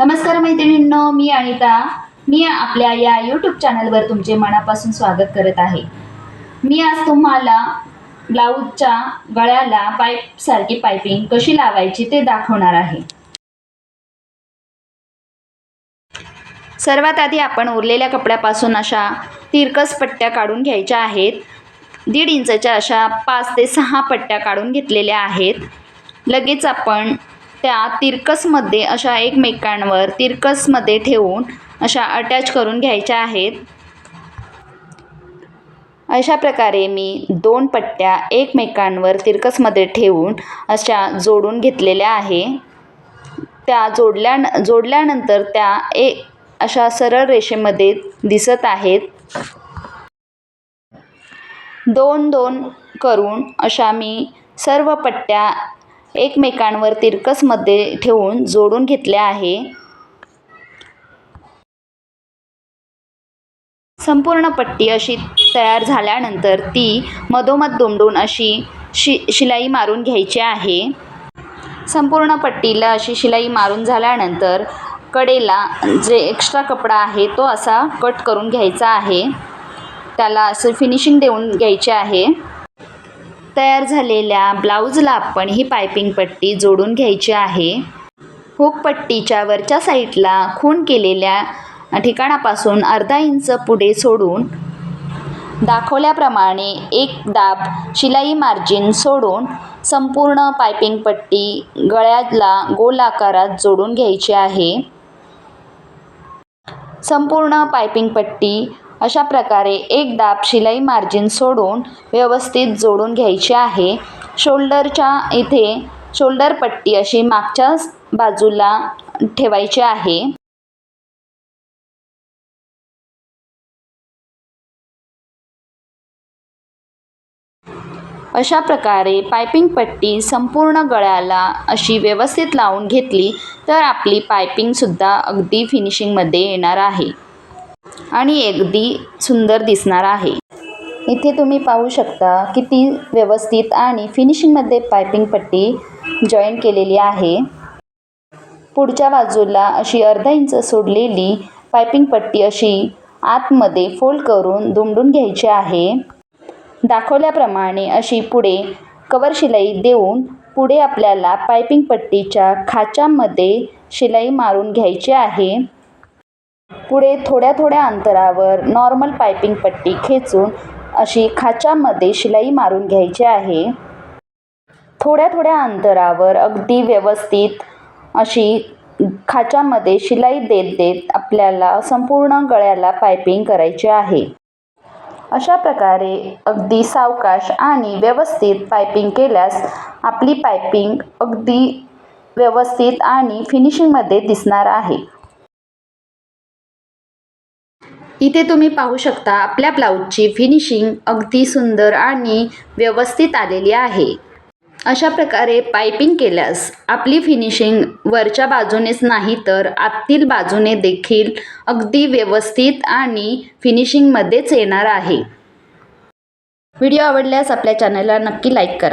नमस्कार मैत्रिणींनो मी अनिता. मी आपल्या या यूट्यूब चॅनलवर तुमचे मनापासून स्वागत करत आहे. मी आज तुम्हाला ब्लाऊजच्या गळ्याला पाईपसारखी पायपिंग कशी लावायची ते दाखवणार आहे. सर्वात आधी आपण उरलेल्या कपड्यापासून अशा तिरकस पट्ट्या काढून घ्यायच्या आहेत. दीड इंचच्या अशा पाच ते सहा पट्ट्या काढून घेतलेल्या आहेत. लगेच आपण त्या तिरकसमध्ये अशा एकमेकांवर तिरकसमध्ये ठेवून अशा अटॅच करून घ्यायच्या आहेत. अशा प्रकारे मी दोन पट्ट्या एकमेकांवर तिरकसमध्ये ठेवून अशा जोडून घेतलेल्या आहे. त्या जोडल्या जोडल्यानंतर त्या एक अशा सरळ रेषेमध्ये दिसत आहेत. दोन दोन करून अशा मी सर्व पट्ट्या एकमेकांवर तिरकसमध्ये ठेवून जोडून घेतल्या आहे. संपूर्ण पट्टी अशी तयार झाल्यानंतर ती मधोमध दुमडून अशी शि शिलाई मारून घ्यायची आहे. संपूर्ण पट्टीला अशी शिलाई मारून झाल्यानंतर कडेला जे एक्स्ट्रा कपडा आहे तो असा कट करून घ्यायचा आहे. त्याला असं फिनिशिंग देऊन घ्यायचे आहे. तयार झालेल्या ब्लाऊजला आपण ही पायपिंग पट्टी जोडून घ्यायची आहे. हुक पट्टीच्या वरच्या साईडला खून केलेल्या ठिकाणापासून अर्धा इंच पुढे सोडून दाखवल्याप्रमाणे एक दाब शिलाई मार्जिन सोडून संपूर्ण पायपिंग पट्टी गळ्याला गोल आकारात जोडून घ्यायची आहे. संपूर्ण पायपिंग पट्टी अशा प्रकारे एक दाब शिलाई मार्जिन सोडून व्यवस्थित जोडून घ्यायची आहे. शोल्डरच्या इथे शोल्डर पट्टी अशी मागच्या बाजूला ठेवायची आहे. अशा प्रकारे पायपिंग पट्टी संपूर्ण गळ्याला अशी व्यवस्थित लावून घेतली तर आपली पायपिंगसुद्धा अगदी फिनिशिंगमध्ये येणार आहे. आणि अगदी सुंदर दिसणार आहे. इथे तुम्ही पाहू शकता किती व्यवस्थित आणि फिनिशिंगमध्ये पायपिंग पट्टी जॉईन केलेली आहे. पुढच्या बाजूला अशी अर्धा इंच सोडलेली पायपिंग पट्टी अशी आतमध्ये फोल्ड करून दुमडून घ्यायची आहे. दाखवल्याप्रमाणे अशी पुढे कवर शिलाई देऊन पुढे आपल्याला पायपिंग पट्टीच्या खाच्यामध्ये शिलाई मारून घ्यायची आहे. पुढे थोड्या थोड्या अंतरावर नॉर्मल पायपिंग पट्टी खेचून अशी खाच्यामध्ये शिलाई मारून घ्यायची आहे. थोड्या थोड्या अंतरावर अगदी व्यवस्थित अशी खाच्यामध्ये शिलाई देत देत आपल्याला संपूर्ण गळ्याला पायपिंग करायची आहे. अशा प्रकारे अगदी सावकाश आणि व्यवस्थित पायपिंग केल्यास आपली पायपिंग अगदी व्यवस्थित आणि फिनिशिंगमध्ये दिसणार आहे. इथे तुम्ही पाहू शकता आपल्या ब्लाऊजची फिनिशिंग अगदी सुंदर आणि व्यवस्थित आलेली आहे. अशा प्रकारे पायपिंग केल्यास आपली फिनिशिंग वरच्या बाजूनेच नाही तर आतील बाजूने देखील अगदी व्यवस्थित आणि फिनिशिंगमध्येच येणार आहे. व्हिडिओ आवडल्यास आपल्या चॅनलला नक्की लाईक करा.